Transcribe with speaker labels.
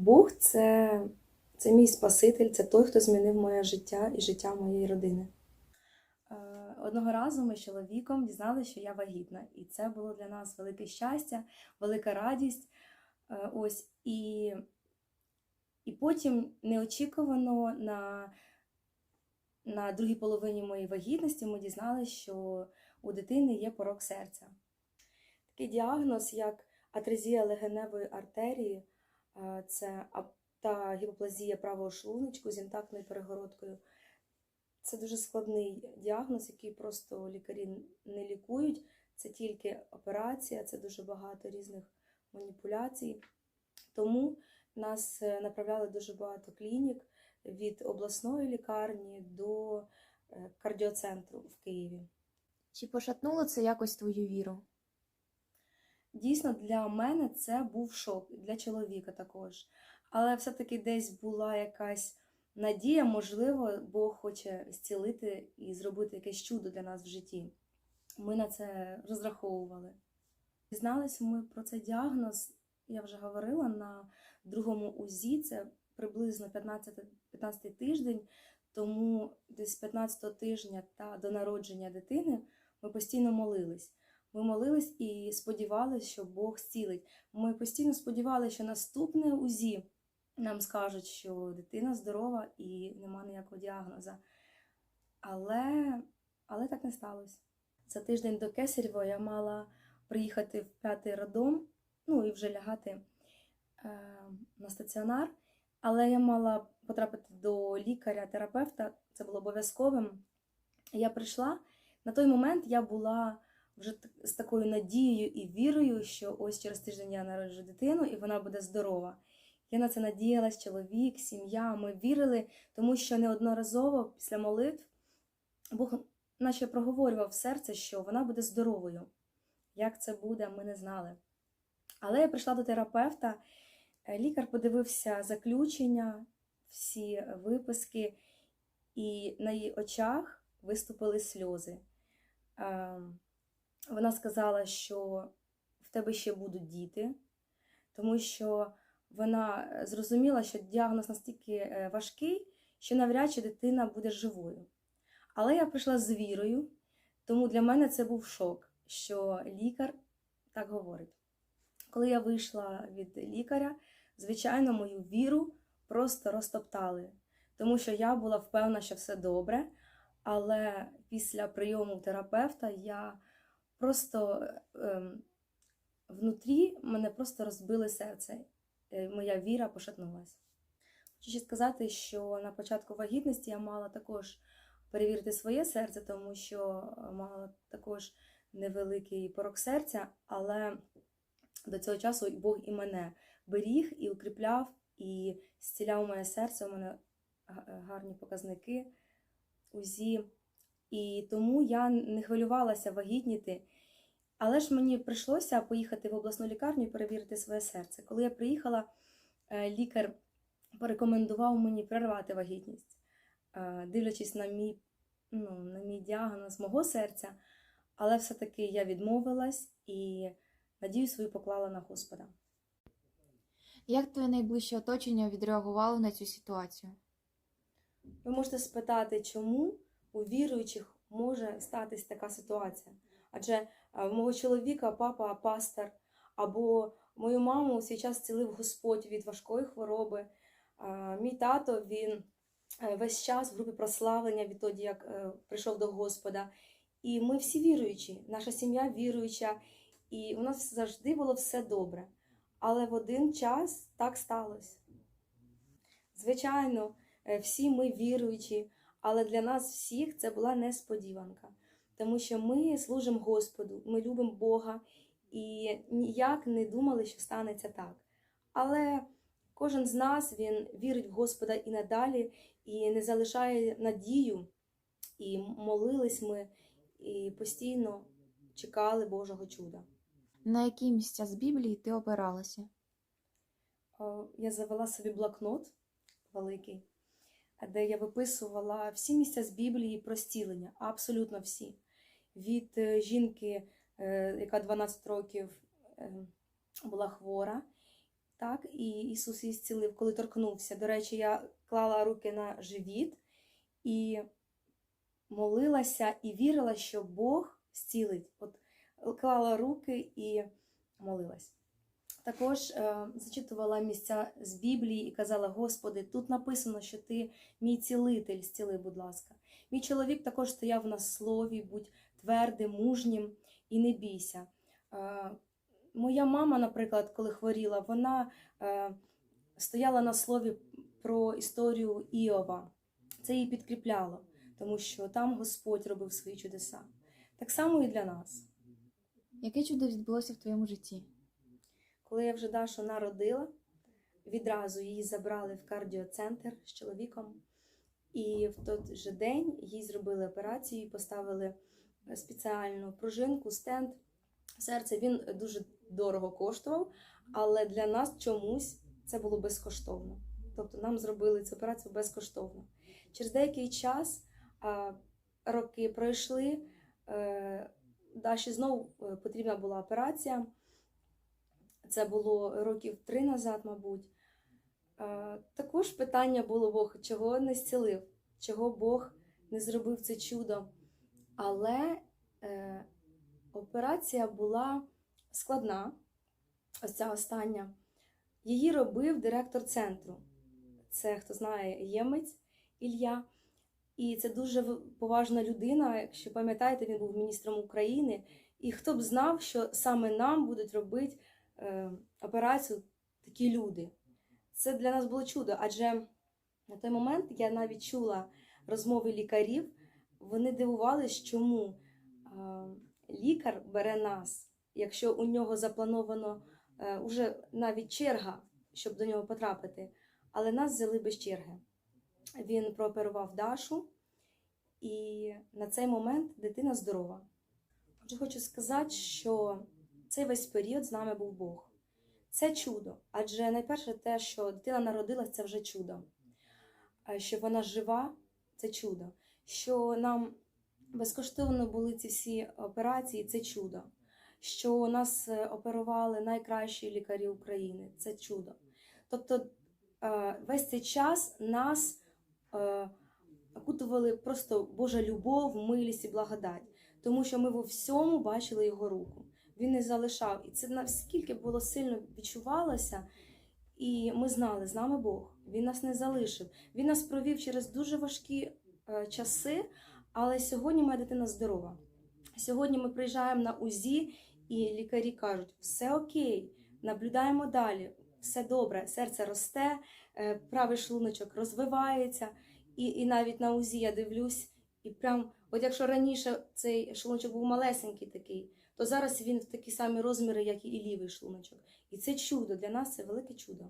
Speaker 1: Бог це, це мій Спаситель, це той, хто змінив моє життя і життя моєї родини. Е, Одного разу ми з чоловіком дізналися, що я вагітна, і це було для нас велике щастя, велика радість. Е, Ось і, і потім неочікувано на, на другій половині моєї вагітності ми дізналися, що у дитини є порок серця. Такий діагноз, як атрезія легеневої артерії, це та гіпоплазія правого шлуночку з інтактною перегородкою. Це дуже складний діагноз, який просто лікарі не лікують. Це тільки операція, це дуже багато різних маніпуляцій. Тому нас е, направляли дуже багато клінік від обласної лікарні до е, кардіоцентру в Києві.
Speaker 2: Чи пошатнуло це якось твою віру?
Speaker 1: Дійсно, для мене це був шок, для чоловіка також. Але все-таки десь була якась надія, можливо, Бог хоче зцілити і зробити якесь чудо для нас в житті. Ми на це розраховували. Дізналися ми про цей діагноз, я вже говорила, на другому УЗІ, це приблизно 15, 15 тиждень, тому десь 15 тижня та до народження дитини ми постійно молились. Ми молились і сподівалися, що Бог зцілить. Ми постійно сподівалися, що наступне УЗІ нам скажуть, що дитина здорова і нема ніякого діагноза. Але, але так не сталося. За тиждень до Кесарєва я мала приїхати в п'ятий роддом, ну і вже лягати е, на стаціонар. Але я мала потрапити до лікаря-терапевта, це було обов'язковим. Я прийшла. На той момент я була вже з такою надією і вірою, що ось через тиждень я народжу дитину і вона буде здорова. Я на це надіялась, чоловік, сім'я. Ми вірили, тому що неодноразово після молитв Бог наче проговорював серце, що вона буде здоровою. Як це буде, ми не знали. Але я прийшла до терапевта, е, лікар подивився заключення, всі виписки, і на її очах виступили сльози. Вона сказала, що в тебе ще будуть діти, тому що вона е, зрозуміла, що діагноз настільки е, важкий, що навряд чи дитина буде живою. Але я прийшла з вірою, тому для мене це був шок, що лікар так говорить. Коли я вийшла від лікаря, звичайно, мою віру просто розтоптали, тому що я була впевнена, що все добре. Але після прийому терапевта я просто ем, внутрі мене просто розбили серце. Е, Моя віра пошатнулася. Хочу ще сказати, що на початку вагітності я мала також перевірити своє серце, тому що е, мала також невеликий порок серця, але до цього часу Бог і мене беріг і укріпляв, і зціляв моє серце. У мене гарні показники УЗІ. І тому я не хвилювалася вагітніти. Але ж мені прийшлося поїхати в обласну лікарню і перевірити своє серце. Коли я приїхала, е, лікар порекомендував мені перервати вагітність, е, дивлячись на мій, ну, на мій діагноз мого серця. Але все-таки я відмовилась і надію свою поклала на Господа.
Speaker 2: Як твоє найближче оточення відреагувало на цю ситуацію?
Speaker 1: Ви можете спитати, чому у віруючих може статись така ситуація? Адже е, в мого чоловіка папа пастор, або мою маму у свій час цілив Господь від важкої хвороби. Е, Мій тато він е, весь час в групі прославлення відтоді, як прийшов до Господа. І ми всі віруючі, наша сім'я віруюча, і у нас завжди було все добре. Але в один час так сталося. Звичайно, всі ми віруючі, але для нас всіх це була несподіванка, тому що ми служимо Господу, ми любимо Бога і ніяк не думали, що станеться так. Але кожен з нас він вірить в Господа і надалі, і не залишає надію. І молились ми, і постійно чекали Божого чуда.
Speaker 2: На які місця з Біблії ти опиралася?
Speaker 1: Я завела собі блокнот великий, де я виписувала всі місця з Біблії про зцілення, абсолютно всі. Від е, жінки, е, яка 12 років е, була хвора, Так, і Ісус її зцілив, коли торкнувся. До речі, я клала руки на живіт і молилася і вірила, що Бог зцілить. От клала руки і молилась. Також е, зачитувала місця з Біблії і казала: Господи, тут написано, що ти мій цілитель, зціли, будь ласка. Мій чоловік також стояв на слові, будь твердим, мужнім і не бійся. Е, моя мама, наприклад, коли хворіла, вона е, стояла на слові про історію Іова. Це її підкріпляло, тому що там Господь робив свої чудеса. Так само і для нас.
Speaker 2: Яке чудо відбулося в твоєму житті?
Speaker 1: Коли я вже Дашу народила, відразу її забрали в кардіоцентр з чоловіком. І в той же день їй зробили операцію, поставили спеціальну пружинку, стенд. Серце він дуже дорого коштував, але для нас чомусь це було безкоштовно. Тобто нам зробили цю операцію безкоштовно. Через деякий час роки пройшли, е, Даші знову е, потрібна була операція. Це було років три назад, мабуть. Е, Також питання було Бог, чого не зцілив, чого Бог не зробив це чудо. Але е, операція була складна, ось ця остання. Її робив директор центру. Це, хто знає, Ємець Ілля. І це дуже поважна людина. Якщо пам'ятаєте, він був міністром України. І хто б знав, що саме нам будуть робити операцію такі люди. Це для нас було чудо, адже на той момент я навіть чула розмови лікарів. Вони дивувались, чому е, лікар бере нас, якщо у нього заплановано е, уже навіть черга, щоб до нього потрапити. Але нас взяли без черги. Він прооперував Дашу, і на цей момент дитина здорова. Хочу сказати, що цей весь період з нами був Бог. Це чудо. Адже найперше те, що дитина народилась, це вже чудо. Що вона жива, це чудо. Що нам безкоштовно були ці всі операції, це чудо. Що нас е, оперували найкращі лікарі України, це чудо. Тобто е, весь цей час нас е, окутували просто Божа любов, милість і благодать, тому що ми во всьому бачили його руку. Він не залишав. І це наскільки було сильно відчувалося, і ми знали, з нами Бог. Він нас не залишив. Він нас провів через дуже важкі е, часи, але сьогодні моя дитина здорова. Сьогодні ми приїжджаємо на УЗІ, і лікарі кажуть, все окей, наблюдаємо далі, все добре, серце росте, е, правий шлуночок розвивається. І, і навіть на УЗІ я дивлюсь, і прям, от якщо раніше цей шлуночок був малесенький такий, то зараз він в такі самі розміри, як і лівий шлуночок. І це чудо для нас це велике чудо.